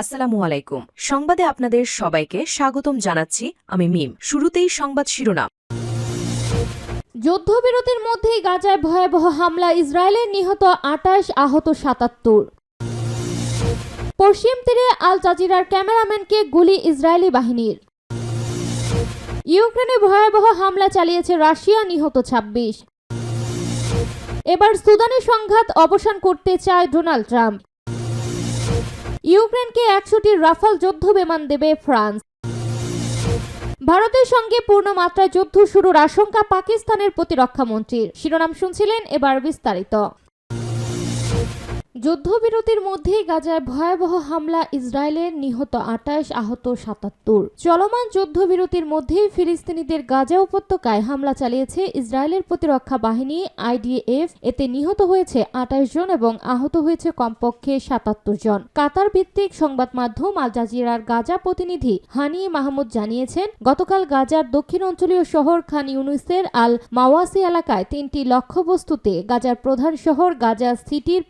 আসসালামু আলাইকুম। সংবাদে আপনাদের সবাইকে স্বাগতম জানাচ্ছি আমি মিম। শুরুতেই সংবাদ শিরোনাম। যুদ্ধবিরতির মধ্যেই গাজায় ভয়াবহ হামলা, ইসরায়েলের নিহত আটাশ আহত সাতাত্তর। পশ্চিম তীরে আল জাজিরার ক্যামেরাম্যানকে গুলি ইসরায়েলি বাহিনীর। ইউক্রেনে ভয়াবহ হামলা চালিয়েছে রাশিয়া নিহত ২৬ এবার সুদানে সংঘাত অবসান করতে চায় ডোনাল্ড ট্রাম্প। ইউক্রেনকে একশোটি রাফাল যুদ্ধ বিমান দেবে ফ্রান্স। ভারতের সঙ্গে পূর্ণ মাত্রায় যুদ্ধ শুরুর আশঙ্কা পাকিস্তানের প্রতিরক্ষা মন্ত্রীর শিরোনাম শুনছিলেন এবার বিস্তারিত। যুদ্ধবিরতির মধ্যেই গাজায় ভয়াবহ হামলা ইসরায়েলের নিহত আটাশ আহত সাতাত্তর। চলমান যুদ্ধবিরতির মধ্যেই ফিলিস্তিনিদের গাজা উপত্যকায় হামলা চালিয়েছে ইসরায়েলের প্রতিরক্ষা বাহিনী, আইডিএফ। এতে নিহত হয়েছে আটাশ জন এবং আহত হয়েছে কমপক্ষে সাতাত্তর জন। কাতার ভিত্তিক সংবাদ মাধ্যম আল জাজিরার গাজা প্রতিনিধি হানি মাহমুদ জানিয়েছেন, গতকাল গাজার দক্ষিণ অঞ্চলীয় শহর খান ইউনুসের আল মাওয়াসি এলাকায় তিনটি লক্ষ্যবস্তুতে গাজার প্রধান শহর গাজা সিটির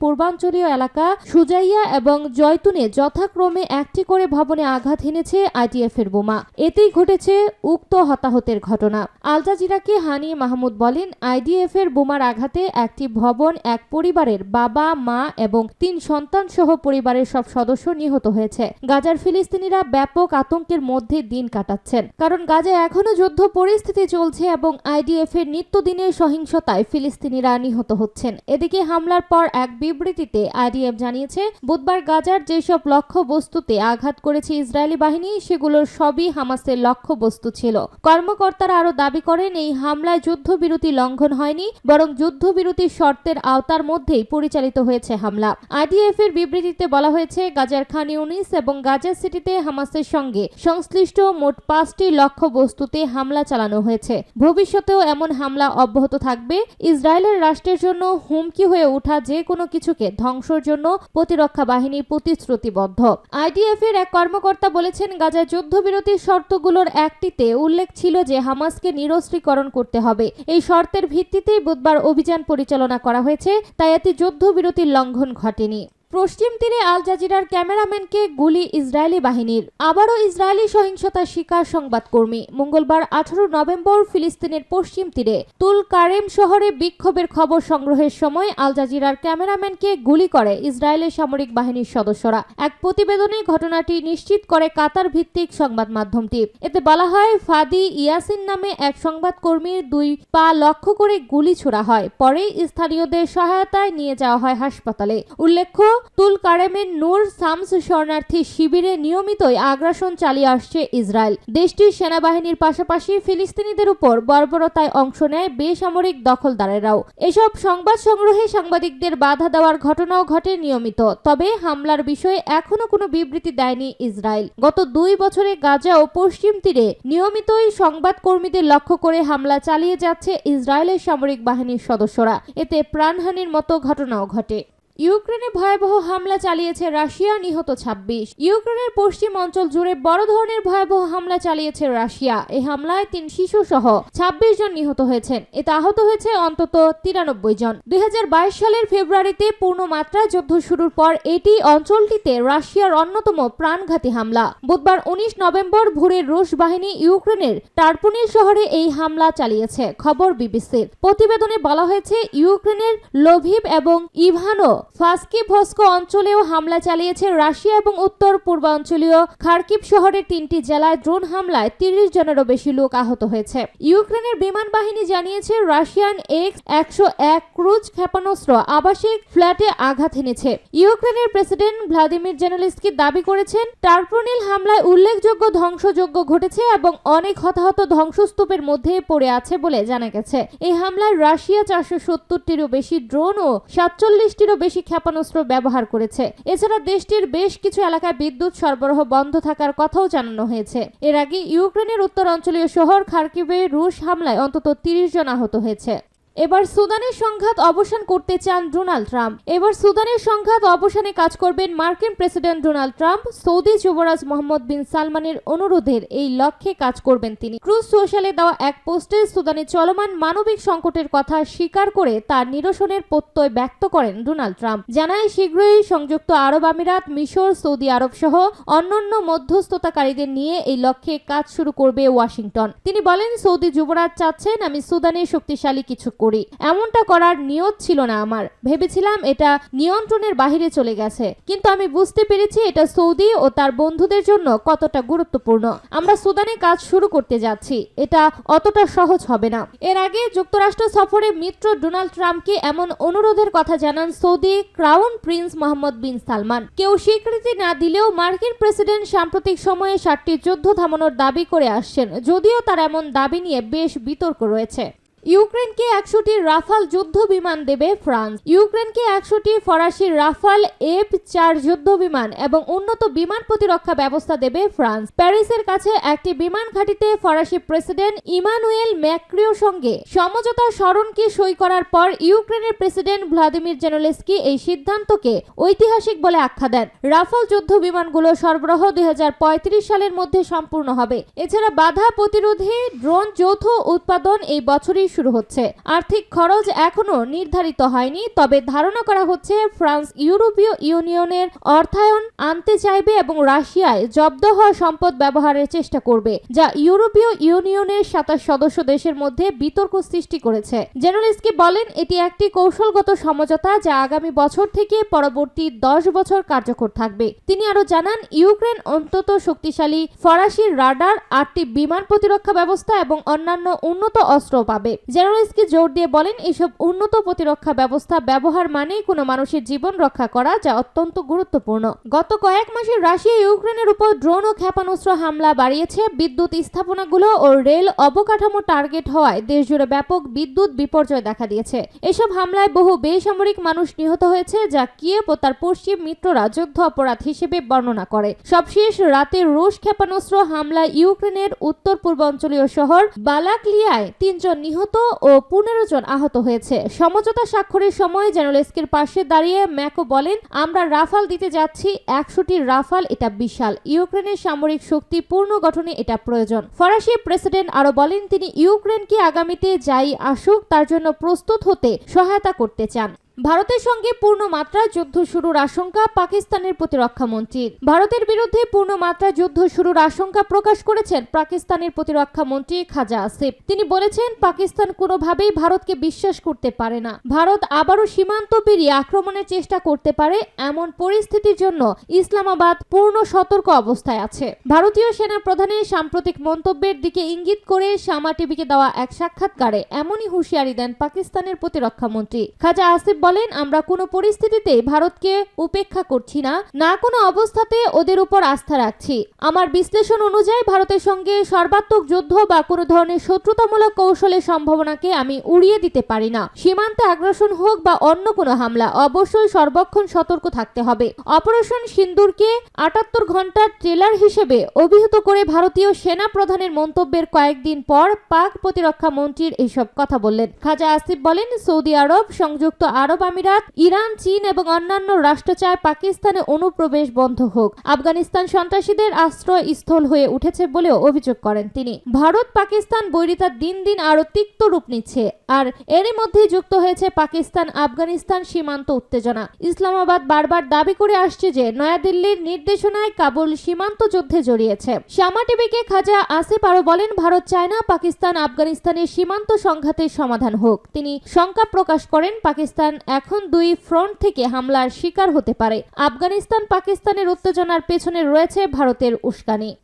পূর্বাঞ্চলীয় এলাকা সুজাইয়া এবং জয়তুনে যথাক্রমে একটি করে ভবনে আঘাত হেনেছে আইটিএফ এর বোমা। এতেই ঘটেছে উক্ত হতাহতের ঘটনা। আল জাজিরাকে হানি মাহমুদ বলেন আইডিএফ এর বোমার আঘাতে একটি ভবন এক পরিবারের বাবা, মা এবং তিন সন্তান সহ পরিবারের সব সদস্য নিহত হয়েছে। গাজার ফিলিস্তিনিরা ব্যাপক আতঙ্কের মধ্যে দিন কাটাচ্ছেন। কারণ গাজায় এখনও যুদ্ধ পরিস্থিতি চলছে এবং আইডিএফ এর নিত্যদিনের সহিংসতায় ফিলিস্তিনিরা নিহত হচ্ছেন। এদিকে হামলার পর এক বিবৃতিতে আইডিএফ জানিয়েছে, বুধবার গাজার যেসব লক্ষ্য বস্তুতে আঘাত করেছে ইসরায়েলি বাহিনী, সেগুলোর সবই হামাসের লক্ষ্য বস্তু ছিল। কর্মকর্তারা আরও দাবি করেন, এই হামলায় যুদ্ধবিরতি লঙ্ঘন হয়নি, বরং যুদ্ধবিরতির শর্তের আওতার মধ্যেই পরিচালিত হয়েছে হামলা। আইডিএফ এর বিবৃতিতে বলা হয়েছে, গাজার খান ইউনিস এবং গাজা সিটিতে হামাসের সঙ্গে সংশ্লিষ্ট মোট পাঁচটি লক্ষ্য বস্তুতে হামলা চালানো হয়েছে। ভবিষ্যতেও এমন হামলা অব্যাহত থাকবে। ইসরায়েলের রাষ্ট্রের জন্য হুমকি হয়ে ওঠা যে কোনো কিছুকে ধ্বংসের জন্য প্রতিরক্ষা বাহিনী প্রতিশ্রুতিবদ্ধ। আইডিএফ এর এক কর্মকর্তা বলেছেন গাজায় যুদ্ধবিরতির শর্তগুলোর একটিতে উল্লেখ ছিল যে, হামাসকে নিরস্ত্রীকরণ করতে হবে। এই শর্তের ভিত্তিতেই বুধবার অভিযান পরিচালনা করা হয়েছে, তাই এতে যুদ্ধবিরতির লঙ্ঘন ঘটেনি। পশ্চিম তীরে আল জাজিরার ক্যামেরাম্যানকে গুলি ইসরায়েলি বাহিনীর। আবারও ইসরায়েলি সহিংসতার শিকার সংবাদকর্মী। মঙ্গলবার আঠারো নভেম্বর ফিলিস্তিনের পশ্চিম তীরে তুল কারেম শহরে বিক্ষোভের খবর সংগ্রহের সময় আল জাজিরার ক্যামেরাম্যানকে গুলি করে ইসরায়েলের সামরিক বাহিনীর সদস্যরা। এক প্রতিবেদনে ঘটনাটি নিশ্চিত করে কাতার ভিত্তিক সংবাদ মাধ্যমটি। এতে বলা হয়, ফাদি ইয়াসিন নামে এক সংবাদকর্মীর দুই পা লক্ষ্য করে গুলি ছোড়া হয়। পরে স্থানীয়দের সহায়তায় নিয়ে যাওয়া হয় হাসপাতালে। উল্লেখ্য তুল কারেমের নূর সামস শরণার্থী শিবিরে নিয়মিতই আগ্রাসন চালিয়ে আসছে ইসরায়েল। দেশটির সেনাবাহিনীর পাশাপাশি ফিলিস্তিনিদের উপর বর্বরতায় অংশ নেয় বেসামরিক দখলদারেরাও। এসব সংবাদ সংগ্রহে সাংবাদিকদের বাধা দেওয়ার ঘটনাও ঘটে নিয়মিত, তবে হামলার বিষয়ে এখনও কোনো বিবৃতি দেয়নি ইসরায়েল। গত দুই বছরে গাজা ও পশ্চিম তীরে নিয়মিতই সংবাদ কর্মীদের লক্ষ্য করে হামলা চালিয়ে যাচ্ছে ইসরায়েলের সামরিক বাহিনীর সদস্যরা। এতে প্রাণহানির মতো ঘটনাও ঘটে। ইউক্রেনে ভয়াবহ হামলা চালিয়েছে রাশিয়া, নিহত ২৬ ইউক্রেনের পশ্চিম অঞ্চল জুড়ে বড় ধরনের ভয়াবহ হামলা চালিয়েছে রাশিয়া। এই হামলায় তিন শিশু সহ ২৬ জন নিহত হয়েছেন। এতে আহত হয়েছে অন্তত তিরানব্বই জন। দুই হাজার বাইশ সালের ফেব্রুয়ারিতে পূর্ণ মাত্রায় যুদ্ধ শুরুর পর এটি অঞ্চলটিতে রাশিয়ার অন্যতম প্রাণঘাতী হামলা। বুধবার উনিশ নভেম্বর ভোরের রুশ বাহিনী ইউক্রেনের টার্পুনিল শহরে এই হামলা চালিয়েছে, খবর বিবিসির। প্রতিবেদনে বলা হয়েছে, ইউক্রেনের লোভিভ এবং ইভানো ফাস্কি ভস্কো অঞ্চলেও হামলা চালিয়েছে রাশিয়া এবং উত্তর পূর্বাঞ্চলীয় খার্কিভ শহরের তিনটি জেলায় ড্রোন হামলায় তিরিশ জনেরও বেশি লোক আহত হয়েছে। ইউক্রেনের বিমান বাহিনী জানিয়েছে রাশিয়ান এক্স একশো এক ক্রুজ ক্ষেপণাস্ত্র আবাসিক ফ্ল্যাটে আঘাত এনেছে। ইউক্রেনের প্রেসিডেন্ট ভ্লাদিমির জেনেলিস্কি দাবি করেছেন, টার্পোনিল হামলায় উল্লেখযোগ্য ধ্বংসযোগ্য ঘটেছে এবং অনেক হতাহত ধ্বংসস্তূপের মধ্যে পড়ে আছে বলে জানা গেছে। এই হামলায় রাশিয়া চারশো সত্তরটিরও বেশি ড্রোন ও সাতচল্লিশটিরও বেশি ক্ষেপণাস্ত্র ব্যবহার করেছে। এছাড়া দেশটির বেশ কিছু এলাকায় বিদ্যুৎ সরবরাহ বন্ধ থাকার কথাও জানানো হয়েছে। এর আগে ইউক্রেনের উত্তরাঞ্চলীয় শহর খার্কিভে রুশ হামলায় অন্তত তিরিশ জন আহত হয়েছে। এবার সুদানের সংঘাত অবসান করতে চান ডোনাল্ড ট্রাম্প। এবার সুদানের সংঘাত অবসানে কাজ করবেন মার্কিন প্রেসিডেন্ট ডোনাল্ড ট্রাম্প। সৌদি যুবরাজ মোহাম্মদ বিন সালমানের অনুরোধের এই লক্ষ্যে কাজ করবেন তিনি। ক্রুজ সোশ্যালে দেওয়া এক পোস্টে সুদানে চলমান মানবিক সংকটের কথা স্বীকার করে তার নিরসনের প্রত্যয় ব্যক্ত করেন ডোনাল্ড ট্রাম্প। জানায়, শীঘ্রই সংযুক্ত আরব আমিরাত, মিশর, সৌদি আরব সহ অন্যান্য মধ্যস্থতাকারীদের নিয়ে এই লক্ষ্যে কাজ শুরু করবে ওয়াশিংটন। তিনি বলেন, সৌদি যুবরাজ চাচ্ছেন আমি সুদানে শক্তিশালী কিছু করি। এমনটা করার নিয়ত ছিল না আমার। ভেবেছিলাম এটা নিয়ন্ত্রণের বাহিরে চলে গেছে। কিন্তু আমি বুঝতে পেরেছি এটা সৌদি ও তার বন্ধুদের জন্য কতটা গুরুত্বপূর্ণ। আমরা সুদানে কাজ শুরু করতে যাচ্ছি। এটা অতটা সহজ হবে না। এর আগে যুক্তরাষ্ট্র সফরে মিত্র ডোনাল্ড ট্রাম্পকে এমন অনুরোধের কথা জানান Saudi crown prince Mohammed bin Salman. কেউ স্বীকৃতি না দিলেও মার্কিন প্রেসিডেন্ট সাম্প্রতিক সময়ে সাতটি যুদ্ধ থামানোর দাবি করে আসছেন। যদিও তার এমন দাবি নিয়ে বেশ বিতর্ক রয়েছে। ইউক্রেনকে একশোটি রাফাল যুদ্ধ বিমান দেবে ফ্রান্স। ইউক্রেনকে একশোটি ফরাসি রাফাল এফ চার যুদ্ধ বিমান এবং উন্নত বিমান প্রতিরক্ষা ব্যবস্থা দেবে ফ্রান্স। প্যারিসের কাছে একটি বিমান ঘাঁটিতে ফরাসি প্রেসিডেন্ট ইমানুয়েল ম্যাক্রিওর সঙ্গে সমঝোতা স্মরণকে সই করার পর ইউক্রেনের প্রেসিডেন্ট ভ্লাদিমির জেনোলেস্কি এই সিদ্ধান্তকে ঐতিহাসিক বলে আখ্যা দেন। রাফাল যুদ্ধ বিমানগুলো সরবরাহ দুই হাজার পঁয়ত্রিশ সালের মধ্যে সম্পূর্ণ হবে। এছাড়া বাধা প্রতিরোধে ড্রোন যৌথ উৎপাদন এই বছরই শুরু হচ্ছে। আর্থিক খরচ এখনও নির্ধারিত হয়নি, তবে ধারণা করা হচ্ছে ফ্রান্স ইউরোপীয় ইউনিয়নের অর্থায়ন আনতে চাইবে এবং রাশিয়ায় জব্দ হওয়া সম্পদ ব্যবহারের চেষ্টা করবে, যা ইউরোপীয় ইউনিয়নের সাতাশ সদস্য দেশের মধ্যে বিতর্ক সৃষ্টি করেছে। জেনারেলিস্টকে বলেন, এটি একটি কৌশলগত সমঝোতা যা আগামী বছর থেকে পরবর্তী দশ বছর কার্যকর থাকবে। তিনি আরও জানান, ইউক্রেন অন্তত শক্তিশালী, ফরাসি রাডার, আটটি বিমান প্রতিরক্ষা ব্যবস্থা এবং অন্যান্য উন্নত অস্ত্র পাবে। জেনারেলিস্টকে জোর দিয়ে বলেন, এসব উন্নত প্রতিরক্ষা ব্যবস্থা ব্যবহার মানেই কোনো মানুষের জীবন রক্ষা করা যা অত্যন্ত গুরুত্বপূর্ণ। গত কয়েক মাসে রাশিয়া ইউক্রেনের উপর ড্রোন ও ক্ষেপণাস্ত্র হামলা বাড়িয়েছে। বিদ্যুৎ স্থাপনাগুলো ও রেল অবকাঠামো টার্গেট হওয়ায় দেশজুড়ে ব্যাপক বিদ্যুৎ বিপর্যয় দেখা দিয়েছে। এসব হামলায় বহু বেসামরিক মানুষ নিহত হয়েছে, যা কিয়েভ ও তার পশ্চিম মিত্ররা যুদ্ধ অপরাধ হিসেবে বর্ণনা করে। সবশেষ রাতে রুশ ক্ষেপণাস্ত্র হামলায় ইউক্রেনের উত্তর পূর্বাঞ্চলীয় শহর বালাকলিয়ায় তিনজন নিহত ও পনেরো জন আহত হয়েছে। সমঝোতা স্বাক্ষরের সময় জেনারেলস্কের পাশে দাঁড়িয়ে ম্যাকো বলেন, আমরা রাফাল দিতে যাচ্ছি, একশোটি রাফাল এটা বিশাল। ইউক্রেনের সামরিক শক্তি পূর্ণ গঠনে এটা প্রয়োজন। ফরাসি প্রেসিডেন্ট আরও বলেন, তিনি ইউক্রেনকে আগামীতে যাই আসুক, তার জন্য প্রস্তুত হতে সহায়তা করতে চান। ভারতের সঙ্গে পূর্ণ মাত্রা যুদ্ধ শুরুর আশঙ্কা পাকিস্তানের প্রতিরক্ষা মন্ত্রীর ভারতের বিরুদ্ধে পূর্ণ মাত্রা যুদ্ধ শুরুর আশঙ্কা প্রকাশ করেছেন পাকিস্তানের প্রতিরক্ষা মন্ত্রী খাজা আসিফ। তিনি বলেছেন, পাকিস্তান কোনোভাবেই ভারতকে বিশ্বাস করতে পারে না। ভারত আবারও সীমান্ত পেরিয়ে আক্রমণের চেষ্টা করতে পারে এমন পরিস্থিতির জন্য ইসলামাবাদ পূর্ণ সতর্ক অবস্থায় আছে। ভারতীয় সেনা প্রধানের সাম্প্রতিক মন্তব্যের দিকে ইঙ্গিত করে শামা টিভিকে দেওয়া এক সাক্ষাৎকারে এমনই হুঁশিয়ারি দেন পাকিস্তানের প্রতিরক্ষা মন্ত্রী খাজা আসিফ বলেন, আমরা কোনো পরিস্থিতিতে ভারতকে উপেক্ষা করছি না না কোনো অবস্থাতে ওদের উপর আস্থা রাখছি। আমার বিশ্লেষণ অনুযায়ী ভারতের সঙ্গে সর্বাত্মক যুদ্ধ বা কোনো ধরনের শত্রুতামূলক কৌশলের সম্ভাবনাকে আমি উড়িয়ে দিতে পারি না। সীমান্তে আগ্রাসন হোক বা অন্য কোনো হামলা, অবশ্যই সর্বক্ষণ সতর্ক থাকতে হবে। অপারেশন সিন্দুরকে আটাত্তর ঘণ্টার ট্রেলার হিসেবে অভিহিত করে ভারতীয় সেনা প্রধানের মন্তব্যের কয়েকদিন পর পাক প্রতিরক্ষা মন্ত্রীর এইসব কথা বললেন। খাজা আসিফ বলেন, সৌদি আরব সংযুক্ত আরব আমিরাত, ইরান, চীন এবং অন্যান্য রাষ্ট্র চায় পাকিস্তানে অনুপ্রবেশ বন্ধ হোক। আফগানিস্তান সন্ত্রাসীদের আশ্রয় স্থল হয়ে উঠেছে বলেও অভিযোগ করেন তিনি। ভারত পাকিস্তান বৈরিতা দিন দিন আরও তিক্ত রূপ নিচ্ছে। আর এরই মধ্যে যুক্ত হয়েছে পাকিস্তান আফগানিস্তান সীমান্ত উত্তেজনা। ইসলামাবাদ বারবার দাবি করে আসছে যে নয়াদিল্লির নির্দেশনায় কাবুল সীমান্ত যুদ্ধে জড়িয়েছে। শ্যামা টিভিকে খাজা আসিফ আরও বলেন, ভারত চায় না পাকিস্তান আফগানিস্তানের সীমান্ত সংঘাতের সমাধান হোক। তিনি শঙ্কা প্রকাশ করেন, পাকিস্তান এখন দুই ফ্রন্ট থেকে হামলার শিকার হতে পারে। আফগানিস্তান পাকিস্তানের উত্তেজনার পেছনে রয়েছে ভারতের উস্কানি।